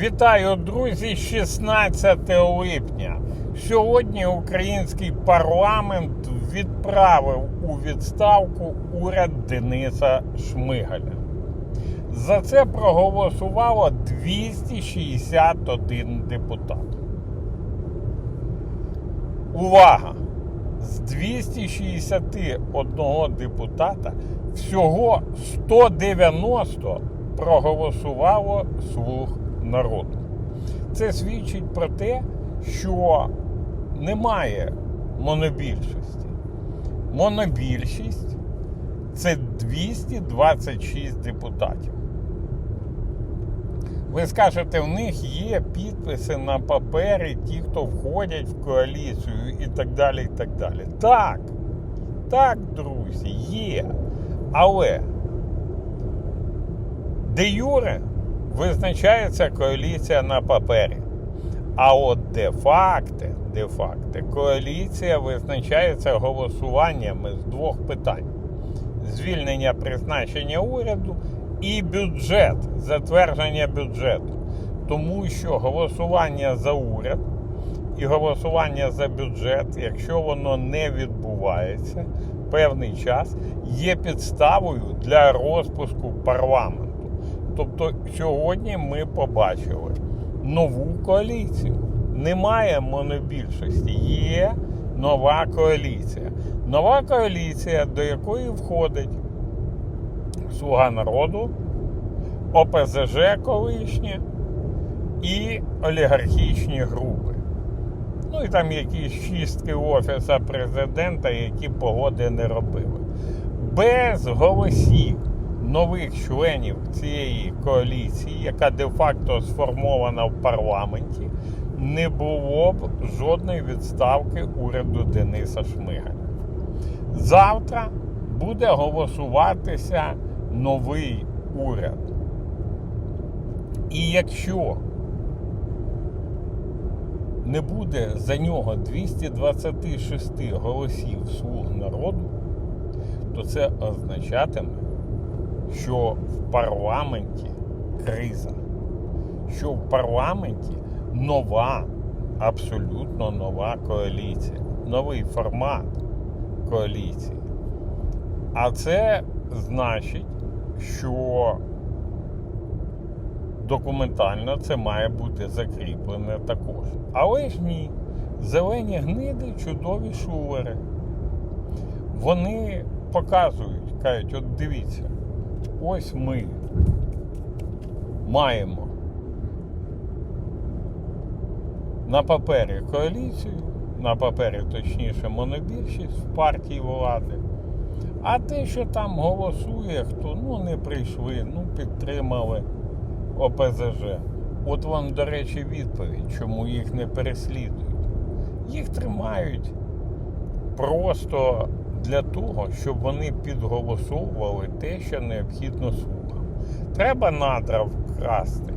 Вітаю, друзі! 16 липня. Сьогодні український парламент відправив у відставку уряд Дениса Шмигаля. За це проголосувало 261 депутат. Увага! З 261 депутата всього 190 проголосувало слуг народу. Це свідчить про те, що немає монобільшості. Монобільшість це 226 депутатів. Ви скажете, в них є підписи на папері, ті, хто входять в коаліцію і так далі. і так далі. Так, так, друзі, є. Але де юре визначається коаліція на папері. А от де факти, де факти, коаліція визначається голосуваннями з двох питань: звільнення призначення уряду і бюджет, затвердження бюджету. Тому що голосування за уряд і голосування за бюджет, якщо воно не відбувається певний час, є підставою для розпуску парламенту. Тобто сьогодні ми побачили нову коаліцію. Немає монобільшості, є нова коаліція. Нова коаліція, до якої входить Слуга народу, ОПЗЖ колишнє і олігархічні групи. Ну і там якісь чистки Офіса президента, які погоди не робили. Без голосів нових членів цієї коаліції, яка де-факто сформована в парламенті, не було б жодної відставки уряду Дениса Шмигаля. Завтра буде голосуватися новий уряд. І якщо не буде за нього 226 голосів слуг народу, то це означатиме, що в парламенті криза, що в парламенті нова, абсолютно нова коаліція, новий формат коаліції. А це значить, що документально це має бути закріплене також. Але ж ні, зелені гниди чудові шулери. Вони показують, кажуть, от дивіться, ось ми маємо на папері коаліцію, на папері, точніше, монобільшість в партії влади. А те, що там голосує, хто ну не прийшли, ну підтримали ОПЗЖ. От вам, до речі, відповідь, чому їх не переслідують. Їх тримають просто для того, щоб вони підголосовували те, що необхідно слугам. Треба надра вкрасти.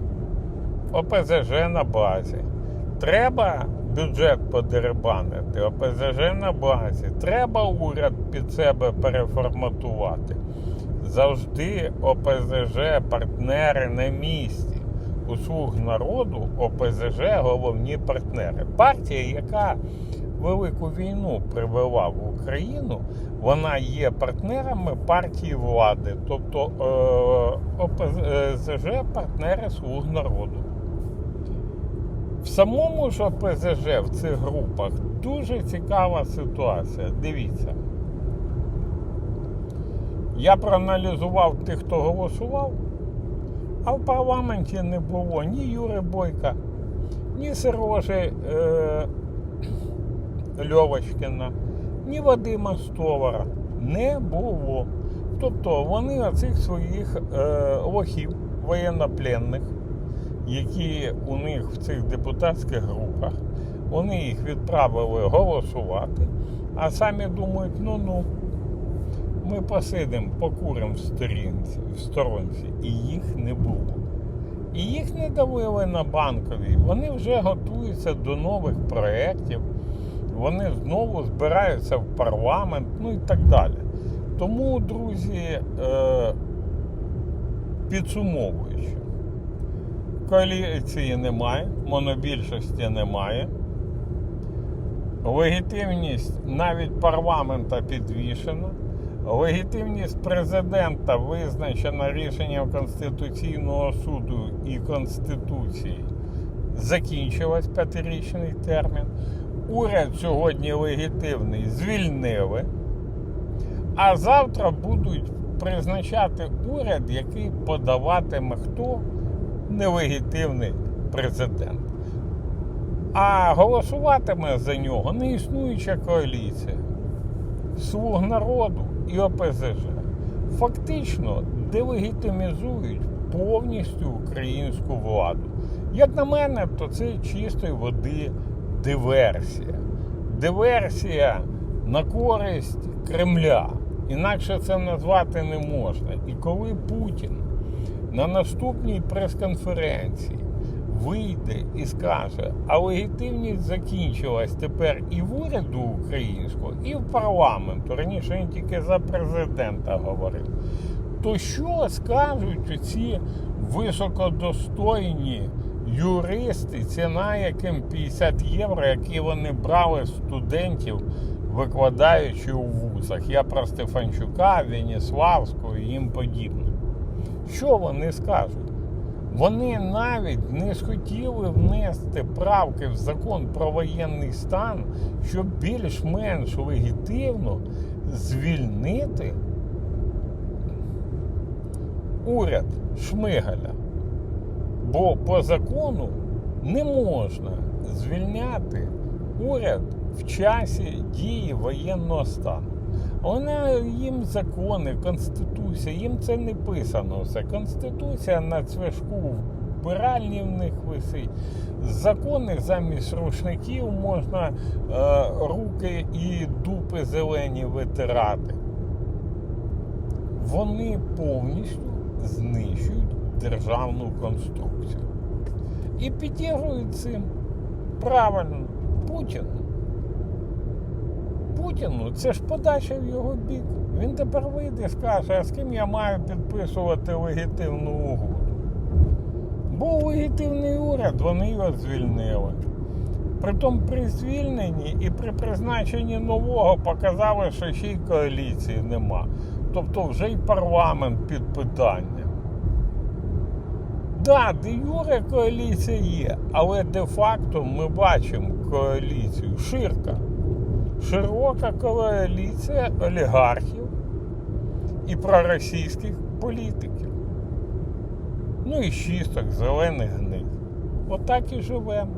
ОПЗЖ на базі. Треба бюджет подеребанити, ОПЗЖ на базі. Треба уряд під себе переформатувати. Завжди ОПЗЖ, партнери на місці. У слуг народу ОПЗЖ головні партнери. Партія, яка велику війну привела в Україну, вона є партнерами партії влади, тобто е, ОПЗЖ партнери слуг народу. В самому ж ОПЗЖ в цих групах дуже цікава ситуація. Дивіться. Я проаналізував тих, хто голосував, а в парламенті не було ні Юри Бойка, ні Сережі е, Льовочкина, ні Вадима Стовара. Не було. Тобто вони оцих своїх е, лохів воєннопленних, які у них в цих депутатських групах, вони їх відправили голосувати, а самі думають, ну-ну, ми посидимо, покуримо в сторінці, в сторонці, і їх не було. І їх не давили на банковій. Вони вже готуються до нових проєктів, вони знову збираються в парламент, ну і так далі. Тому, друзі, е, підсумовуючи, коаліції немає, монобільшості немає. Легітимність навіть парламента підвішена. Легітимність президента визначена рішенням Конституційного суду і Конституції. Закінчилась п'ятирічний термін. Уряд сьогодні легітимний звільнили. А завтра будуть призначати уряд, який подаватиме хто нелегітимний президент. А голосуватиме за нього неіснуюча коаліція слуг народу і ОПЗЖ. Фактично делегітимізують повністю українську владу. Як на мене, то це чистої води диверсія. Диверсія на користь Кремля. Інакше це назвати не можна. І коли Путін на наступній прес-конференції вийде і скаже, а легітимність закінчилась тепер і в уряду українського, і в парламенту. Раніше він тільки за президента говорив. То що скажуть ці високодостойні юристи, ціна яким 50 євро, які вони брали студентів, викладаючи у вузах? Я про Стефанчука, Веніславського і їм подібне. Що вони скажуть? Вони навіть не схотіли внести правки в закон про воєнний стан, щоб більш-менш легітимно звільнити уряд Шмигаля. Бо по закону не можна звільняти уряд в часі дії воєнного стану. Вона їм закони, конституція, їм це не писано все. Конституція на цвяшку вбиральні в них висить. Закони замість рушників можна е, руки і дупи зелені витирати. Вони повністю знищують державну конструкцію. І підігрують цим правильно Путіну. Путіну це ж подача в його бік. Він тепер вийде і скаже, а з ким я маю підписувати легітимну угоду. Був легітимний уряд, вони його звільнили. Притом при звільненні і при призначенні нового показали, що ще й коаліції нема. Тобто вже й парламент під питанням. Да, де юре коаліція є, але де-факто ми бачимо коаліцію ширка широка коаліція олігархів і проросійських політиків. Ну і шісток зелених гнив. Отак і живемо.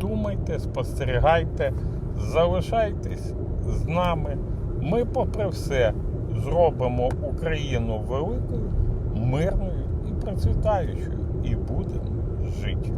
Думайте, спостерігайте, залишайтесь з нами. Ми, попри все, зробимо Україну великою, мирною і процвітаючою. І будемо жити.